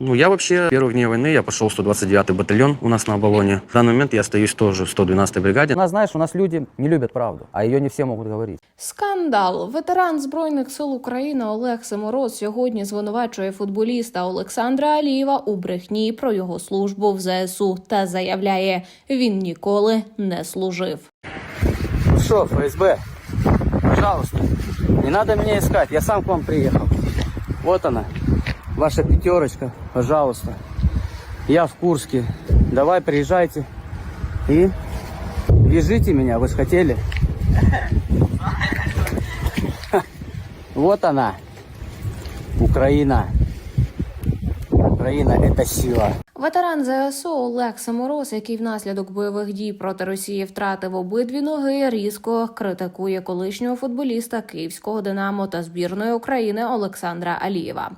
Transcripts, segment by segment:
Ну, я вообще в первых дней войны я пошел в 129-й батальон у нас на Оболоне. В данный момент я остаюсь тоже в 112-й бригаде. У нас, знаешь, у нас люди не любят правду, а ее не все могут говорить. Скандал. Ветеран збройних сил України Олег Семороз сьогодні звинувачує футболіста Олександра Алієва у брехні про його службу в ЗСУ та заявляє, він ніколи не служив. Ну что, ФСБ, пожалуйста, не надо меня искать, я сам к вам приехал. Вот она, ваша пятерочка, пожалуйста. Я в Курске. Давай, приезжайте и вяжите меня, вы же хотели. Вот она, Украина. Украина – это сила. Ветеран ЗСУ Олег Самороз, який внаслідок бойових дій проти Росії втратив обидві ноги, різко критикує колишнього футболіста Київського Динамо та збірної України Олександра Алієва.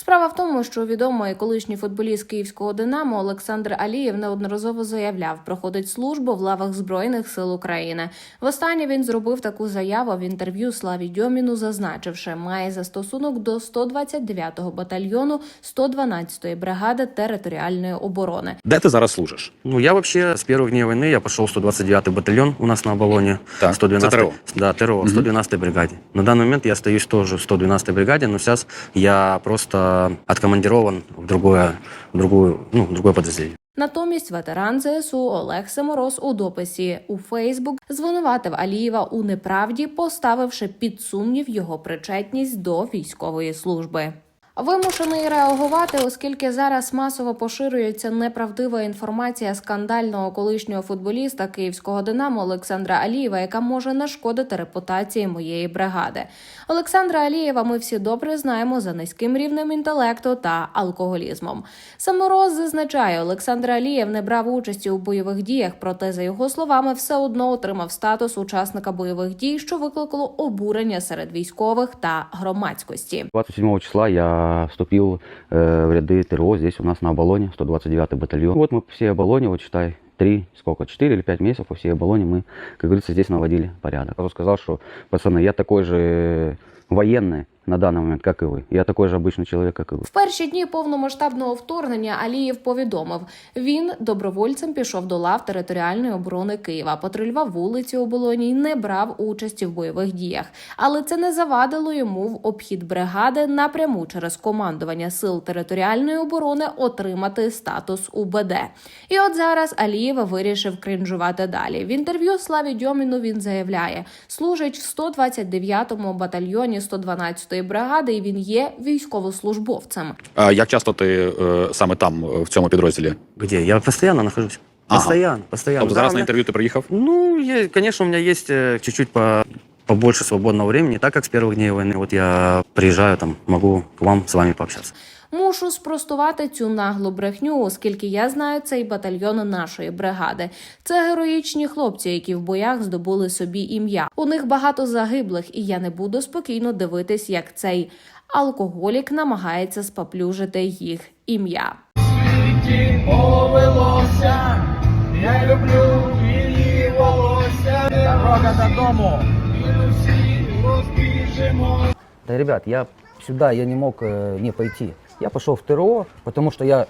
Справа в тому, що відомий колишній футболіст Київського Динамо Олександр Алієв неодноразово заявляв, проходить службу в лавах збройних сил України. Востаннє він зробив таку заяву в інтерв'ю Славі Дьоміну, зазначивши, має застосунок до 129-го батальйону 112-ї бригади територіальної оборони. Де ти зараз служиш? Ну, я вообще с первых дней войны я пошел в 129-й батальон у нас на Оболоне. Так, 112 это ТРО. Да, ТРО, в 112-й бригаде. На данный момент я остаюсь тоже в 112-й бригаде, но сейчас я просто откомандирован в другое, в другую, ну, в другое подразделение. Натомість ветеран ЗСУ Олег Семороз у дописі у Фейсбук звинуватив Алієва у неправді, поставивши під сумнів його причетність до військової служби. Вимушений реагувати, оскільки зараз масово поширюється неправдива інформація скандального колишнього футболіста київського динамо Олександра Алієва, яка може нашкодити репутації моєї бригади. Олександра Алієва ми всі добре знаємо за низьким рівнем інтелекту та алкоголізмом. Самороз зазначає, Олександр Алієв не брав участі у бойових діях, проте, за його словами, все одно отримав статус учасника бойових дій, що викликало обурення серед військових та громадськості. 27 числа я вступил э, в ряды ТРО здесь у нас на Оболоне, 129-й батальон. Вот мы по всей Оболоне, вот считай, три, сколько, четыре или пять месяцев по всей Оболоне мы, как говорится, здесь наводили порядок. Я сказал, что, пацаны, я такой же военный на данный момент, как и вы. Я такой же обычный человек, как и вы. В перші дні повномасштабного вторгнення Алієв повідомив, він добровольцем пішов до лав територіальної оборони Києва, патрулював вулиці оболоні й не брав участі в бойових діях. Але це не завадило йому в обхід бригади напряму через командування сил територіальної оборони отримати статус УБД. І от зараз Алієв вирішив кринжувати далі. В інтерв'ю Славі Дьоміну він заявляє, служить в 129-му батальйоні 112-ї бригади, і він є військовослужбовцем. А як часто ти е, саме там, е, в цьому підрозділі? Где? Я постоянно нахожусь. Ага. Постоянно, постоянно. Тобто Да, зараз у на меня- інтерв'ю ти приїхав? Ну, я, конечно, у меня есть э, чуть-чуть по побольше свободного времени, так как с первых дней войны. Вот я приезжаю, там, могу к вам с вами пообщаться. Мушу спростувати цю наглу брехню, оскільки я знаю цей батальйон нашої бригади. Це героїчні хлопці, які в боях здобули собі ім'я. У них багато загиблих, і я не буду спокійно дивитись, як цей алкоголік намагається споплюжити їх ім'я. Повелося, я люблю її волосся. Дорога додому. Да, ребят, я сюда я не мог э, не пойти. Я пошел в ТРО, потому что я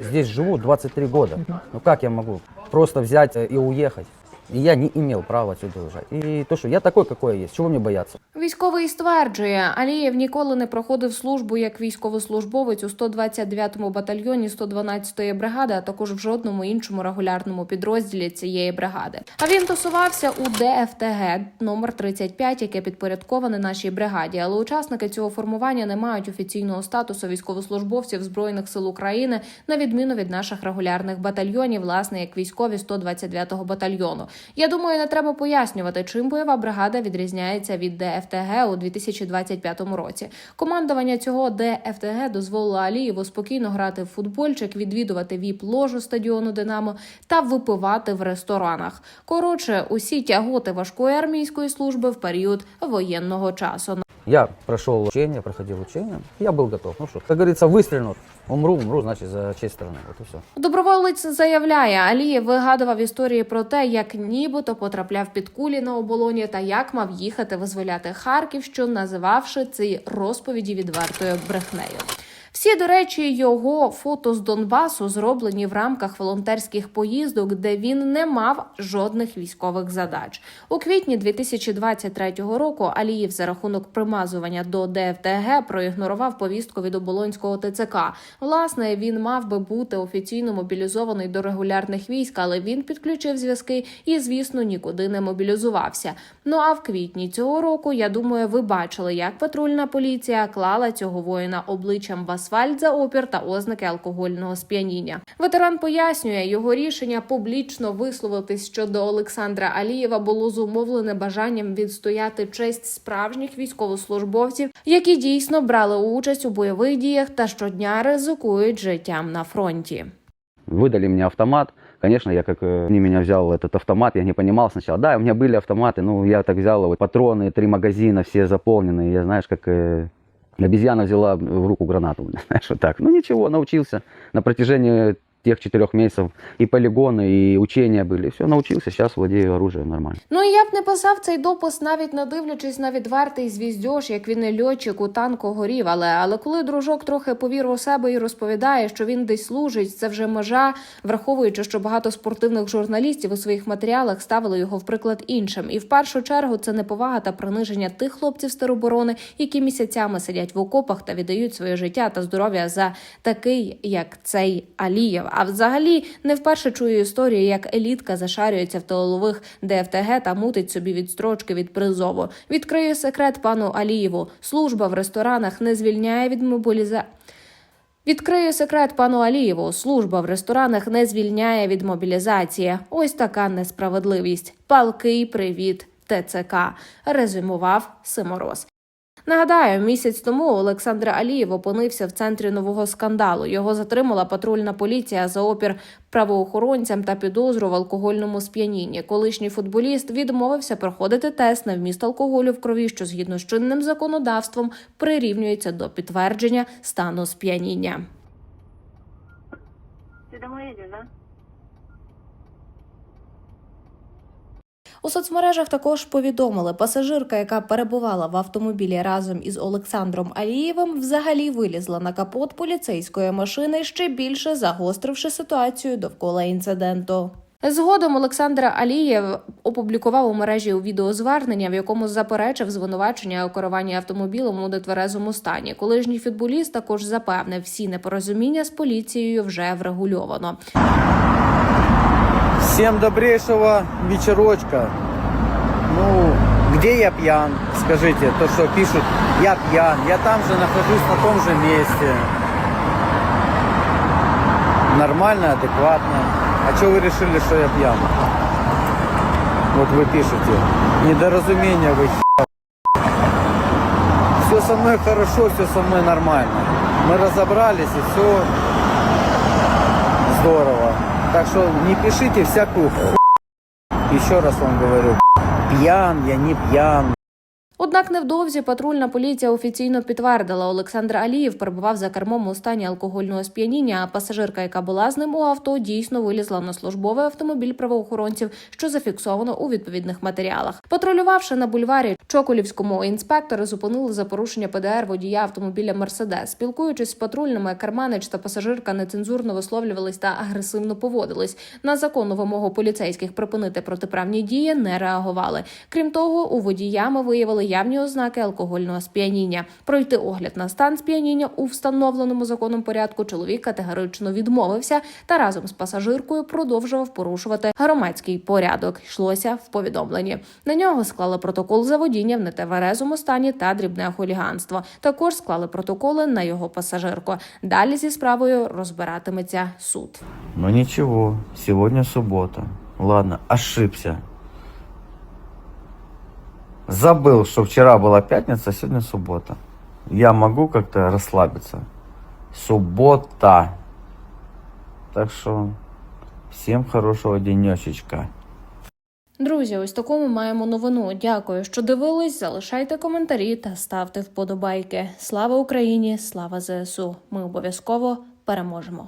здесь живу 23 года. Ну как я могу просто взять э, и уехать? И я не имел права отсюда уезжать. И то, что я такой, какой я есть, чего мне бояться? Військовий стверджує, Алієв ніколи не проходив службу як військовослужбовець у 129-му батальйоні 112-ї бригади, а також в жодному іншому регулярному підрозділі цієї бригади. А він тусувався у ДФТГ номер 35, яке підпорядковане нашій бригаді. Але учасники цього формування не мають офіційного статусу військовослужбовців збройних сил України, на відміну від наших регулярних батальйонів, власне, як військові 129-го батальйону. Я думаю, не треба пояснювати, чим бойова бригада відрізняється від ДФТГ у 2025 році. Командування цього ДФТГ дозволило Алієву спокійно грати в футбольчик, відвідувати віп-ложу стадіону Динамо та випивати в ресторанах. Коротше, усі тяготи важкої армійської служби в період воєнного часу. Я прошел учение, проходил учение, я был готов. Ну что, как говорится, выстрелю, умру, умру, значит, за честь страны. Вот и все. Доброволець заявляє, Алієв вигадував історії про те, як нібито потрапляв під кулі на оболоні та як мав їхати визволяти Харків, що називавши ці розповіді відвертою брехнею. Всі, до речі, його фото з Донбасу зроблені в рамках волонтерських поїздок, де він не мав жодних військових задач. У квітні 2023 року Алієв за рахунок примазування до ДФТГ проігнорував повістку від оболонського ТЦК. Власне, він мав би бути офіційно мобілізований до регулярних військ, але він підключив зв'язки і, звісно, нікуди не мобілізувався. Ну а в квітні цього року, я думаю, ви бачили, як патрульна поліція клала цього воїна обличчям в асфальт за опір та ознаки алкогольного сп'яніння. Ветеран пояснює, його рішення публічно висловитись щодо Олександра Алієва було зумовлене бажанням відстояти честь справжніх військовослужбовців, які дійсно брали участь у бойових діях та щодня ризикують життям на фронті. Выдали мне автомат. Конечно, я как э, не меня взял этот автомат, я не понимал сначала. Да, у меня были автоматы, ну я так взял вот патроны, три магазина, все заполненные. Я знаешь, как э, обезьяна взяла в руку гранату, знаешь, вот так. Ну ничего, научился на протяжении тех четырех месяцев и полигоны, и учения были. Все, научился, сейчас владею оружием нормально. Ну і я б не писав цей допис, навіть не дивлячись на відвертий звіздьош, як він і льотчик у танку горів. Але але коли дружок трохи повірив у себе і розповідає, що він десь служить, це вже межа, враховуючи, що багато спортивних журналістів у своїх матеріалах ставили його в приклад іншим. І в першу чергу це неповага та приниження тих хлопців з тероборони, які місяцями сидять в окопах та віддають своє життя та здоров'я за такий, як цей Алієв. А взагалі не вперше чую історію, як елітка зашарюється в тилових ДФТГ та мутить собі відстрочки від призову. Відкрию секрет пану Алієву. Служба в ресторанах не звільняє від мобіліза. Відкрию секрет пану Алієву. Служба в ресторанах не звільняє від мобілізації. Ось така несправедливість. Палкий привіт ТЦК. Резюмував Симороз. Нагадаю, місяць тому Олександр Алієв опинився в центрі нового скандалу. Його затримала патрульна поліція за опір правоохоронцям та підозру в алкогольному сп'янінні. Колишній футболіст відмовився проходити тест на вміст алкоголю в крові, що згідно з чинним законодавством прирівнюється до підтвердження стану сп'яніння. Домой едешь, да? У соцмережах також повідомили, пасажирка, яка перебувала в автомобілі разом із Олександром Алієвим, взагалі вилізла на капот поліцейської машини, ще більше загостривши ситуацію довкола інциденту. Згодом Олександр Алієв опублікував у мережі у відеозвернення, в якому заперечив звинувачення у керуванні автомобілем у нетверезому стані. Колишній футболіст також запевнив, всі непорозуміння з поліцією вже врегульовано. Всем добрейшего вечерочка. Ну, где я пьян? Скажите, то, что пишут, я пьян, я там же нахожусь на том же месте. Нормально, адекватно. А что вы решили, что я пьян? Вот вы пишете. Недоразумение вы Все со мной хорошо, все со мной нормально. Мы разобрались и все здорово. Так что не пишите всякую ху... Еще раз вам говорю, пьян, я не пьян. Однак невдовзі патрульна поліція офіційно підтвердила, Олександр Алієв перебував за кермом у стані алкогольного сп'яніння. А пасажирка, яка була з ним у авто, дійсно вилізла на службовий автомобіль правоохоронців, що зафіксовано у відповідних матеріалах. Патрулювавши на бульварі Чоколівському, інспектори зупинили за порушення ПДР водія автомобіля Мерседес. Спілкуючись з патрульними, керманич та пасажирка нецензурно висловлювались та агресивно поводились. На законну вимогу поліцейських припинити протиправні дії не реагували. Крім того, у водія ми виявили явні ознаки алкогольного сп'яніння. Пройти огляд на стан сп'яніння у встановленому законом порядку чоловік категорично відмовився та разом з пасажиркою продовжував порушувати громадський порядок. Йшлося в повідомленні. На нього склали протокол за водіння в нетверезому стані та дрібне хуліганство. Також склали протоколи на його пасажирку. Далі зі справою розбиратиметься суд. Ну ничего, сегодня суббота. Ладно, ошибся. Забыл, что вчера была пятница, а сегодня суббота. Я могу как-то расслабиться. Суббота. Так что всем хорошего денечечка. Друзі, ось таку ми маємо новину. Дякую, що дивились. Залишайте коментарі та ставте вподобайки. Слава Україні! Слава ЗСУ! Ми обов'язково переможемо.